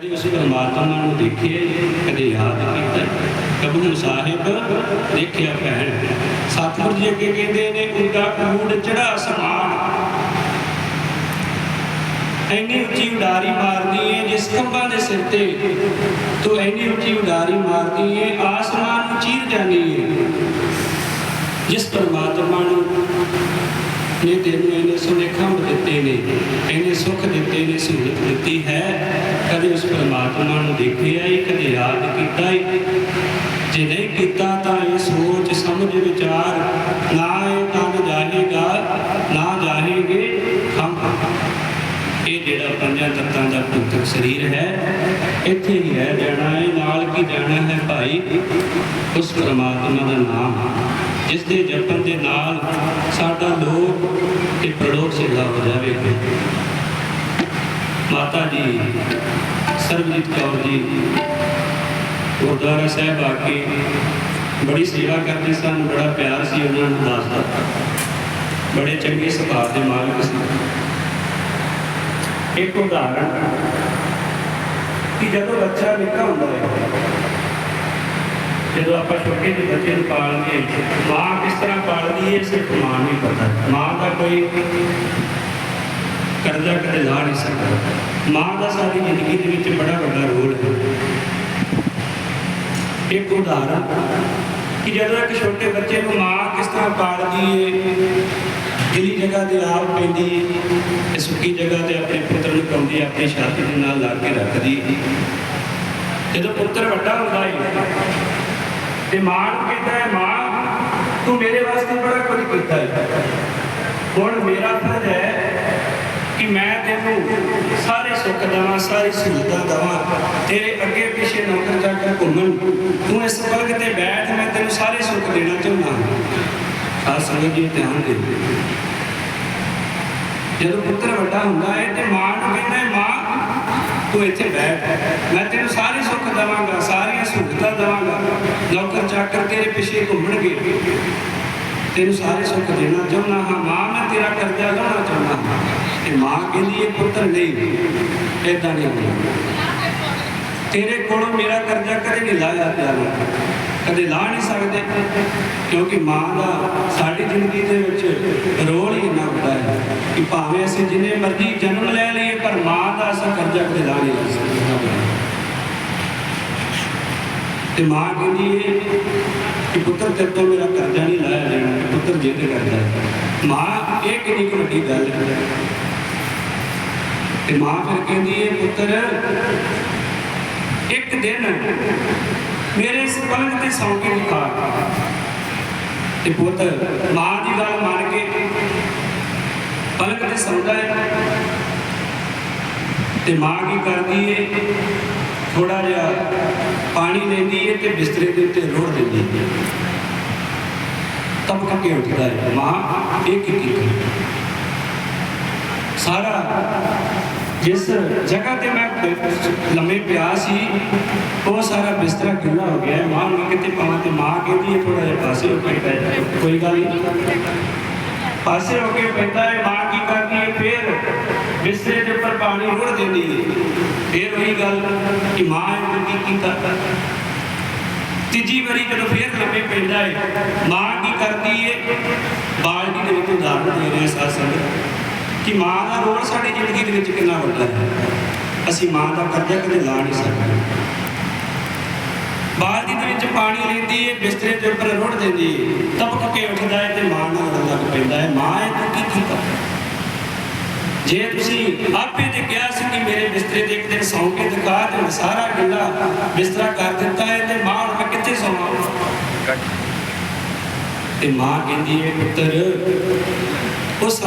ਕਦੇ ਉਸ ਪਰਮਾਤਮਾ ਨੂੰ ਦੇਖਿਆ ਕਦੇ ਯਾਦ ਕੀਤਾ। ਕਬਹੂ ਸਾਹਿਬ ਦੇਖਿਆ ਭੈਣ। ਸਤਿਗੁਰ ਜੀ ਅੱਗੇ ਕਹਿੰਦੇ ਨੇ ਉਹਦਾ ਕੂੜ ਚੜਾ ਸਮਾਨ ਐਨੀ ਉੱਚੀ ਉਡਾਰੀ ਮਾਰਦੀ ਏ ਜਿਸ ਖੰਭਾਂ ਦੇ ਸਿਰ ਤੇ। ਤੂੰ ਐਨੀ ਉੱਚੀ ਉਡਾਰੀ ਮਾਰਦੀ ਏ, ਆਸਮਾਨ ਨੂੰ ਚੀਰ ਜਾਂਦੀ ਏ। ਜਿਸ ਪਰਮਾਤਮਾ ਨੂੰ ਨੇ ਤੈਨੂੰ ਇਹਨੇ ਸੋਨੇ ਖੰਭ ਦਿੱਤੇ ਨੇ, ਇਹਨੇ ਸੁੱਖ ਦਿੱਤੇ ਨੇ, ਸਹੂਲਤ ਦਿੱਤੀ ਹੈ। ਕਦੇ ਉਸ ਪਰਮਾਤਮਾ ਨੂੰ ਦੇਖਿਆ ਹੀ ਕਦੇ ਯਾਦ ਕੀਤਾ ਹੀ ਜੇ ਨਹੀਂ ਕੀਤਾ ਤਾਂ ਇਹ ਸੋਚ, ਸਮਝ, ਵਿਚਾਰ ਨਾ ਇਹ ਤਨ ਜਾਹੇਗਾ ਨਾ ਜਾਹੇਗੇ ਖੰਭ। ਇਹ ਜਿਹੜਾ ਪੰਜਾਂ ਤੱਤਾਂ ਦਾ ਭੌਤਿਕ ਸਰੀਰ ਹੈ, ਇੱਥੇ ਹੀ ਰਹਿ ਜਾਣਾ ਹੈ ਨਾਲ ਕੀ ਜਾਣਾ ਹੈ ਭਾਈ? ਉਸ ਪ੍ਰਮਾਤਮਾ ਦਾ ਨਾਮ ਜਿਸ ਦੇ ਜਪਣ ਦੇ ਨਾਲ ਸਾਡਾ ਲੋਕ ਤੇ ਪ੍ਰਲੋਕ ਸਿੱਧਾ ਹੋ ਜਾਵੇਗਾ ਮਾਤਾ ਜੀ, ਸਰਬਜੀਤ ਕੌਰ ਜੀ, ਗੁਰਦੁਆਰਾ ਸਾਹਿਬ ਆ ਕੇ ਬੜੀ ਸੇਵਾ ਕਰਦੇ ਸਨ, ਬੜਾ ਪਿਆਰ ਸੀ ਉਹਨਾਂ ਨੂੰ ਦੱਸਦਾ ਬੜੇ ਚੰਗੇ ਸੁਭਾਅ ਦੇ ਮਾਲਕ ਸੀ। ਇੱਕ ਉਦਾਹਰਣ ਕਿ ਜਦੋਂ ਬੱਚਾ ਨਿੱਕਾ ਹੁੰਦਾ ਹੈ ਜਦੋਂ ਆਪਾਂ ਛੋਟੇ ਜਿਹੇ ਬੱਚੇ ਨੂੰ ਪਾਲਦੇ ਮਾਂ ਕਿਸ ਤਰ੍ਹਾਂ ਪਾਲਦੀ ਹੈ ਸਿਰਫ ਮਾਂ ਨੂੰ ਪਤਾ ਮਾਂ ਦਾ ਕੋਈ ਕਰਜ਼ਾ ਕਦੇ ਲਾ ਨਹੀਂ ਸਕਦਾ। ਮਾਂ ਦਾ ਸਾਡੀ ਜ਼ਿੰਦਗੀ ਦੇ ਵਿੱਚ ਬੜਾ ਵੱਡਾ ਰੋਲ ਹੈ। ਇੱਕ ਉਦਾਹਰਣ ਕਿ ਜਦੋਂ ਇੱਕ ਛੋਟੇ ਬੱਚੇ ਨੂੰ ਮਾਂ ਕਿਸ ਤਰ੍ਹਾਂ ਪਾਲਦੀ ਹੈ, ਜਿਹੜੀ ਜਗ੍ਹਾ ਤੇ ਆਪ ਪੈਂਦੀ ਤੇ ਸੁੱਕੀ ਜਗ੍ਹਾ ਤੇ ਆਪਣੇ ਪੁੱਤਰ ਨੂੰ ਪਾਉਂਦੀ ਆਪਣੀ ਛਾਤੀ ਦੇ ਨਾਲ ਲਾ ਕੇ ਰੱਖਦੀ ਜਦੋਂ ਪੁੱਤਰ ਵੱਡਾ ਹੁੰਦਾ ਹੈ ਤੇ ਮਾਂ ਨੂੰ ਕਹਿੰਦਾ ਹੈ ਮਾਂ ਤੂੰ ਮੇਰੇ ਵਾਸਤੇ ਬੜਾ ਕੁਝ ਕੀਤਾ ਹੈ। ਹੁਣ ਮੇਰਾ ਫਰਜ਼ ਹੈ ਕਿ ਮੈਂ ਤੈਨੂੰ ਸਾਰੇ ਸੁੱਖ ਦੇਵਾਂ, ਸਾਰੀ ਸਹੂਲਤਾਂ ਦੇਵਾਂ, ਤੇਰੇ ਅੱਗੇ ਪਿੱਛੇ ਨੌਕਰ ਚਾਕਰ ਘੁੰਮਣ। ਤੂੰ ਇਸ ਪਲਕ ਤੇ ਬੈਠ, ਮੈਂ ਤੈਨੂੰ ਸਾਰੇ ਸੁੱਖ ਦੇਣਾ ਚਾਹੁੰਦਾ ਹਾਂ। ਸੰਗਤ ਜੀ, ਧਿਆਨ ਦੇ। ਜਦੋਂ ਪੁੱਤਰ ਵੱਡਾ ਹੁੰਦਾ ਹੈ ਤੇ ਮਾਂ ਨੂੰ ਕਹਿੰਦਾ ਹੈ, ਮਾਂ, ਤੂੰ ਇੱਥੇ ਬੈਠ। ਮੈਂ ਤੈਨੂੰ ਸਾਰੇ ਸੁੱਖ ਦੇਵਾਂਗਾ, ਸਾਰੀਆਂ ਸਹੂਲਤਾਂ ਦੇਵਾਂਗਾ। ਨੌਕਰ ਚਾਕਰ ਤੇਰੇ ਪਿੱਛੇ ਘੁੰਮਣਗੇ। ਤੈਨੂੰ ਸਾਰੇ ਸੁੱਖ ਦੇਣਾ ਚਾਹੁੰਦਾ ਹਾਂ। ਮਾਂ, ਮੈਂ ਤੇਰਾ ਕਰਜ਼ਾ ਲਾਉਣਾ ਚਾਹੁੰਦਾ ਹਾਂ। ਤੇ ਮਾਂ ਕਹਿੰਦੀ ਇਹ ਪੁੱਤਰ ਨਹੀਂ, ਏਦਾਂ ਨਹੀਂ ਹੋਣਾ ਤੇਰੇ ਕੋਲੋਂ ਮੇਰਾ ਕਰਜ਼ਾ ਕਦੇ ਨਹੀਂ ਲਾਇਆ ਜਾਣਾ ਕਦੇ ਲਾ ਨਹੀਂ ਸਕਦੇ। ਕਿਉਂਕਿ ਮਾਂ ਦਾ ਸਾਡੀ ਜ਼ਿੰਦਗੀ ਦੇ ਵਿੱਚ ਰੋਲ ਹੀ ਇੰਨਾ ਵੱਡਾ ਹੈ ਕਿ ਭਾਵੇਂ ਅਸੀਂ ਜਿੰਨੇ ਮਰਜ਼ੀ ਜਨਮ ਲੈ ਲਈਏ, ਪਰ ਮਾਂ ਦਾ ਅਸਾਂ ਕਰਜ਼ਾ ਕਦੇ ਲਾ ਨਹੀਂ ਲਾ ਸਕਦੇ ਤੇ ਮਾਂ ਕਹਿੰਦੀ ਹੈ ਕਿ ਪੁੱਤਰ ਤੇਰੇ ਤੋਂ ਮੇਰਾ ਕਰਜ਼ਾ ਨਹੀਂ ਲਾਇਆ ਜਾਣਾ ਪੁੱਤਰ ਜਿੱਦ ਕਰਦਾ ਹੈ। ਮਾਂ ਇਹ ਕਿੰਨੀ ਕੁ ਵੱਡੀ ਗੱਲ ਹੈ। ਤੇ ਮਾਂ ਫਿਰ ਕਹਿੰਦੀ ਹੈ, ਪੁੱਤਰ, ਇੱਕ ਦਿਨ ਮੇਰੇ ਇਸ ਪਲੰਗ ਤੇ ਸੌਂ ਕੇ ਦਿਖਾ ਤੇ ਪੁੱਤ, ਮਾਂ ਦੀ ਗੱਲ ਮੰਨ ਕੇ ਪਲੰਗ ਤੇ ਸੌਂਦਾ ਹੈ। ਤੇ ਮਾਂ ਕੀ ਕਰਦੀ ਹੈ? ਥੋੜਾ ਜਿਹਾ ਪਾਣੀ ਲੈਂਦੀ ਹੈ ਤੇ ਬਿਸਤਰੇ ਦੇ ਉੱਤੇ ਰੋੜ ਦਿੰਦੀ ਹੈ ਤਬਕ ਕੇ ਉੱਠਦਾ ਹੈ। ਮਾਂ, ਇਹ ਇੱਕ ਇੱਕ ਸਾਰਾ ਜਿਸ ਜਗ੍ਹਾ ਤੇ ਮੈਂ ਲੰਮੇ ਪਿਆ ਸੀ, ਉਹ ਸਾਰਾ ਬਿਸਤਰਾ ਗਿੱਲਾ ਹੋ ਗਿਆ ਮਾਂ ਨੂੰ ਕਿਤੇ ਪਾਵਾਂ ਤੇ ਮਾਂ ਕਹਿੰਦੀ ਹੈ ਥੋੜਾ ਜਿਹਾ ਪਾਸੇ ਹੋ ਕੇ ਬੈਠ ਕੋਈ ਗੱਲ ਨਹੀਂ। ਪਾਸੇ ਹੋ ਕੇ ਪੈਂਦਾ ਹੈ, ਮਾਂ ਕੀ ਕਰਦੀ ਹੈ? ਫੇਰ ਬਿਸਤਰੇ ਦੇ ਉੱਪਰ ਪਾਣੀ ਰੁੜ ਦਿੰਦੀ ਹੈ। ਫੇਰ ਉਹੀ ਗੱਲ ਮਾਂ ਕੀ ਕੀਤਾ ਤੀਜੀ ਵਾਰੀ ਜਦੋਂ ਫੇਰ ਲੰਮੇ ਪੈਂਦਾ ਹੈ ਮਾਂ ਕੀ ਕਰਦੀ ਹੈ ਬਾਲਟੀ ਦੇ ਵਿੱਚ ਉਦਾਹਰਨ ਦੇ ਰਹੇ ਸਾਧ ਸੰਗਤ ਕਿ ਮਾਂ ਦਾ ਰੋਲ ਸਾਡੀ ਜ਼ਿੰਦਗੀ ਦੇ ਵਿੱਚ ਕਿੰਨਾ ਵੱਡਾ ਹੈ। ਅਸੀਂ ਮਾਂ ਦਾ ਕਰਜ਼ਾ ਕਦੇ ਲਾ ਨਹੀਂ ਸਕਦੇ। ਬਾਲਦੀ ਦੇ ਵਿੱਚ ਪਾਣੀ ਲੈਂਦੀ ਹੈ ਬਿਸਤਰੇ ਦੇ ਉੱਪਰ ਰੁੜ ਦਿੰਦੀ ਹੈ ਤਪਕ ਕੇ ਉੱਠਦਾ ਹੈ ਤੇ ਮਾਂ ਨਾਲ ਲੜਨ ਲੱਗ ਪੈਂਦਾ ਹੈ ਮਾਂ ਜੇ ਤੁਸੀਂ ਆਪੇ ਤੇ ਕਿਹਾ ਸੀ ਕਿ ਮੇਰੇ ਬਿਸਤਰੇ ਤੇ ਇੱਕ ਦਿਨ ਸੌਂ ਕੇ ਦਿਖਾ ਤੇ ਮੈਂ ਸਾਰਾ ਗਿੱਲਾ ਬਿਸਤਰਾ ਕਰ ਦਿੱਤਾ ਹੈ ਤੇ ਮਾਂ ਹੁਣ ਮੈਂ ਕਿੱਥੇ ਸੌਵਾਂ? ਤੇ ਮਾਂ ਕਹਿੰਦੀ ਹੈ ਪੁੱਤਰ ਉਸ